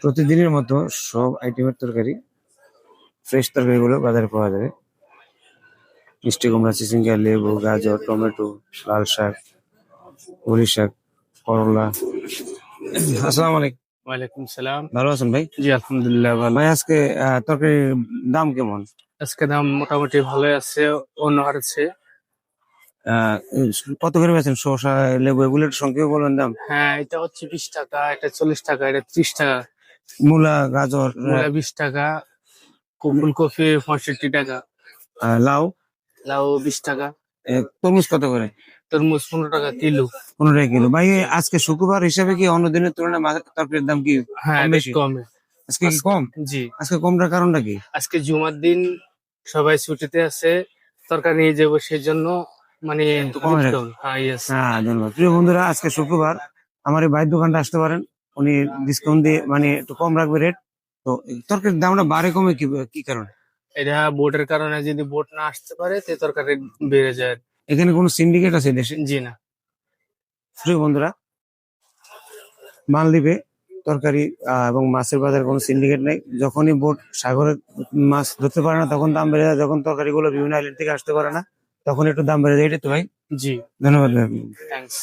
প্রতিদিনের মতো সব আইটেমের তরকারি ফ্রেশ তরকারিগুলো বাজারে পাওয়া যাবে। মিষ্টি কুমড়া চিচিঙ্গা লেবু গাজর টমেটো লাল শাক পুরি শাক করলা। আসসালামু আলাইকুম। ওয়ালাইকুম সালাম। ভালো আছেন ভাই? জি আলহামদুলিল্লাহ ভালো। ভাই আজকে তরকারির দাম কেমন? আজকে দাম মোটামুটি ভালোই আছে অন্য হারছে আহ, কত করে বেছেন শসা লেবু এগুলোর সংখ্যা বলবেন দাম? হ্যাঁ এটা হচ্ছে বিশ টাকা এটা চল্লিশ টাকা এটা ত্রিশ টাকা। মূলা গাজর মূলা বিশ টাকা ফুলকপি পঁয়ষট্টি টাকা। আহ, লাউ? লাউ বিশ টাকা। তরমুজ কত করে? তরমুজ পনেরো টাকা কিলো। পনেরো টাকা কিলো। ভাই আজকে শুক্রবার হিসাবে কি অন্য দিনের তুলনায় মাছের তরকারির দাম কি হ্যাঁ বেশ বেশি? কমে। আজকে কি কম? জি। আজকে কমটার কারণটা কি? আজকে জুমার দিন সবাই ছুটিতে আছে তরকারি নিয়ে যাব সেই জন্য মানে। হ্যাঁ হ্যাঁ ধন্যবাদ। প্রিয় বন্ধুরা আজকে শুক্রবার। আমার এই ভাইয়ের দোকানটা আসতে পারেন। উনি ডিসকাউন্ট দিয়ে মানে একটু কম রাখবে রেট তো তরকারির দামটা বাড়ে কমে কি কি কারণে? এটা বোর্ডের কারণে যদি বোট না আসতে পারে তে তরকারি বেড়ে যায়। এখানে কোনো সিন্ডিকেট আছে দেশে? জি না। প্রিয় বন্ধুরা মালদ্বীপে তরকারি এবং মাছের বাজারে কোনো সিন্ডিকেট নেই। যখনই বোট সাগরে মাছ ধরতে পারে না তখন দাম বেড়ে যায়। যখন তরকারিগুলো বিভিন্ন আইল্যান্ড থেকে আসতে পারে না তখন একটু দাম বেড়ে যায় এটা তো ভাই। জি। ধন্যবাদ ভাই। থ্যাঙ্কস